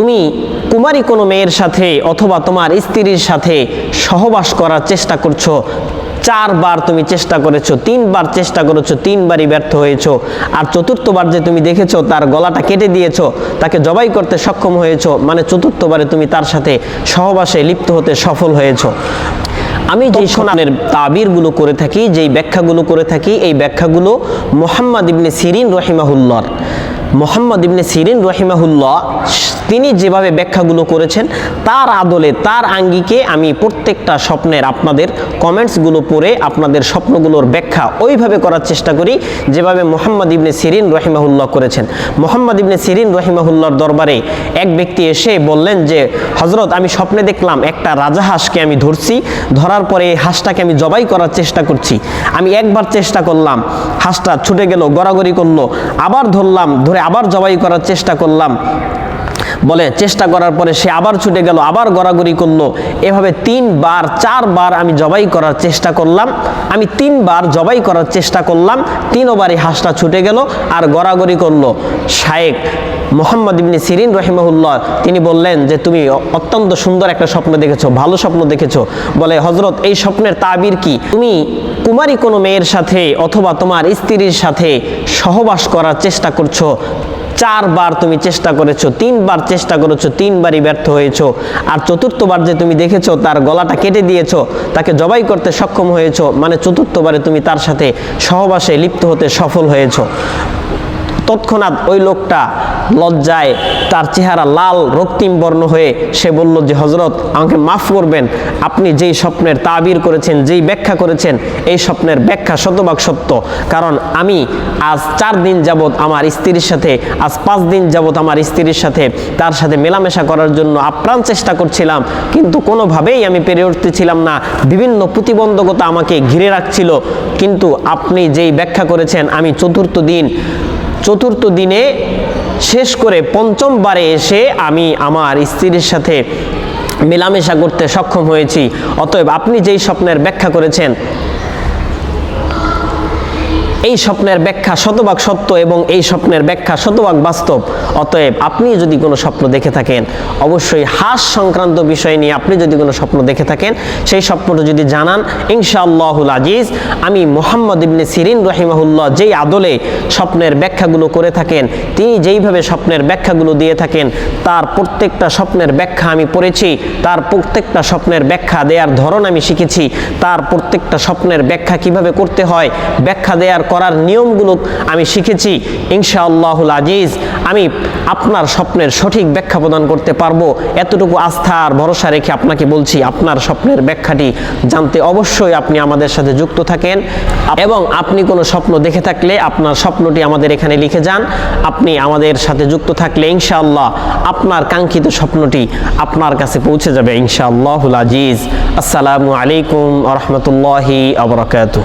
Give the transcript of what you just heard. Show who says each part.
Speaker 1: তুমি কুমারী কোনো মেয়ের সাথে অথবা তোমার স্ত্রীর সাথে সহবাস করার চেষ্টা করছ? চারবার তুমি চেষ্টা করেছ তিনবার চেষ্টা করেছ তিনবারই ব্যর্থ হয়েছো। আর চতুর্থবার যে তুমি দেখেছ তার গলাটা কেটে দিয়েছ তাকে জবাই করতে সক্ষম হয়েছো মানে চতুর্থবারে তুমি তার সাথে সহবাসে লিপ্ত হতে সফল হয়েছো। আমি যে সোনানের তাবিরগুলো করে থাকি যেই ব্যাখ্যাগুলো করে থাকি এই ব্যাখ্যাগুলো মোহাম্মদ ইবনে সিরিন রহিমাহুল্লার। মোহাম্মদ ইবনে সিরিন রহিমাহুল্লাহ তিনি যেভাবে ব্যাখ্যাগুলো করেছেন, তার আদলে, তার আঙ্গিকে আমি প্রত্যেকটা স্বপ্নের আপনাদের কমেন্টসগুলো পড়ে আপনাদের স্বপ্নগুলোর ব্যাখ্যা ওইভাবে করার চেষ্টা করি, যেভাবে মোহাম্মদ ইবনে সিরিন রহিমাহুল্লাহ করেছেন। মোহাম্মদ ইবনে সিরিন রহিমাহুল্লাহর দরবারে এক ব্যক্তি এসে বললেন যে হজরত আমি স্বপ্নে দেখলাম একটা রাজাহাঁসকে আমি ধরছি, ধরার পরে এই হাঁসটাকে আমি জবাই করার চেষ্টা করছি। আমি একবার চেষ্টা করলাম, হাঁসটা ছুটে গেল, গড়াগড়ি করল, আবার ধরলাম, ধরে আবার জবাই করার চেষ্টা করলাম। বলে, চেষ্টা করার পরে সে আবার ছুটে গেল, আবার গড়াগড়ি করল। এভাবে তিনবার, চারবার আমি জবাই করার চেষ্টা করলাম। আমি তিনবার জবাই করার চেষ্টা করলাম তিন তিনবারই হাঁসটা ছুটে গেল আর গড়াগড়ি করল। শায়েক মোহাম্মদ ইবনে সিরিন রহিমহুল্লাহ, তিনি বললেন যে, তুমি অত্যন্ত সুন্দর একটা স্বপ্ন দেখেছ, ভালো স্বপ্ন দেখেছ। বলে হজরত এই স্বপ্নের তাবির কি? তুমি কুমারী কোনো মেয়ের সাথে অথবা তোমার স্ত্রীর সাথে সহবাস করার চেষ্টা করছ। চারবার তুমি চেষ্টা করেছ, তিনবার চেষ্টা করেছ, তিনবারই ব্যর্থ হয়েছো। আর চতুর্থবার যে তুমি দেখেছ, তার গলাটা কেটে দিয়েছ, তাকে জবাই করতে সক্ষম হয়েছো মানে চতুর্থবারে তুমি তার সাথে সহবাসে লিপ্ত হতে সফল হয়েছো। তৎক্ষণাৎ ওই লোকটা লজ্জায় তার চেহারা লাল, রক্তিম বর্ণ হয়ে সে বলল যে হজরত আমাকে মাফ করবেন। আপনি যেই স্বপ্নের তাবির করেছেন, যেই ব্যাখ্যা করেছেন, এই স্বপ্নের ব্যাখ্যা শতভাগ সত্য। কারণ আমি আজ চার দিন যাবৎ আমার স্ত্রীর সাথে, আজ পাঁচ দিন যাবৎ আমার স্ত্রীর সাথে, তার সাথে মেলামেশা করার জন্য আপ্রাণ চেষ্টা করছিলাম। কিন্তু কোনোভাবেই আমি পেরে উঠতেছিলাম না। বিভিন্ন প্রতিবন্ধকতা আমাকে ঘিরে রাখছিল। কিন্তু আপনি যেই ব্যাখ্যা করেছেন, আমি চতুর্থ দিন, চতুর্থ দিনে শেষ করে পঞ্চমবারে এসে আমি আমার স্ত্রীর সাথে মেলামেশা করতে সক্ষম হয়েছি। অতএব আপনি যেই স্বপ্নের ব্যাখ্যা করেছেন এই স্বপ্নের ব্যাখ্যা শতভাগ সত্য এবং এই স্বপ্নের ব্যাখ্যা শতভাগ বাস্তব। অতএব আপনি যদি কোনো স্বপ্ন দেখে থাকেন, অবশ্যই হাস সংক্রান্ত বিষয় নিয়ে আপনি যদি কোনো স্বপ্ন দেখে থাকেন, সেই স্বপ্নটা যদি জানান, ইনশাআল্লাহুল আজিজ, আমি মোহাম্মদ ইবনে সিরিন রহিমাহুল্লাহ যেই আদলে স্বপ্নের ব্যাখ্যাগুলো করে থাকেন, তিনি যেইভাবে স্বপ্নের ব্যাখ্যাগুলো দিয়ে থাকেন, তার প্রত্যেকটা স্বপ্নের ব্যাখ্যা আমি পড়েছি, তার প্রত্যেকটা স্বপ্নের ব্যাখ্যা দেওয়ার ধরন আমি শিখেছি, তার প্রত্যেকটা স্বপ্নের ব্যাখ্যা কীভাবে করতে হয়, ব্যাখ্যা দেওয়ার করার নিয়মগুলো আমি শিখেছি, ইনশাআল্লাহুল আজিজ। আমি আপনার স্বপ্নের সঠিক ব্যাখ্যা প্রদান করতে পারব। এতটুকু আস্থা আর ভরসা রেখে আপনাকে বলছি, আপনার স্বপ্নের ব্যাখ্যাটি জানতে অবশ্যই আপনি আমাদের সাথে যুক্ত থাকেন। এবং আপনি কোনো স্বপ্ন দেখে থাকলে আপনার স্বপ্নটি আমাদের এখানে লিখে যান। আপনি আমাদের সাথে যুক্ত থাকলে ইনশাআল্লাহ আপনার কাঙ্ক্ষিত স্বপ্নটি আপনার কাছে পৌঁছে যাবে, ইনশাআল্লাহুল আজিজ। আসসালামু আলাইকুম রহমতুল্লাহি আবরাকাতু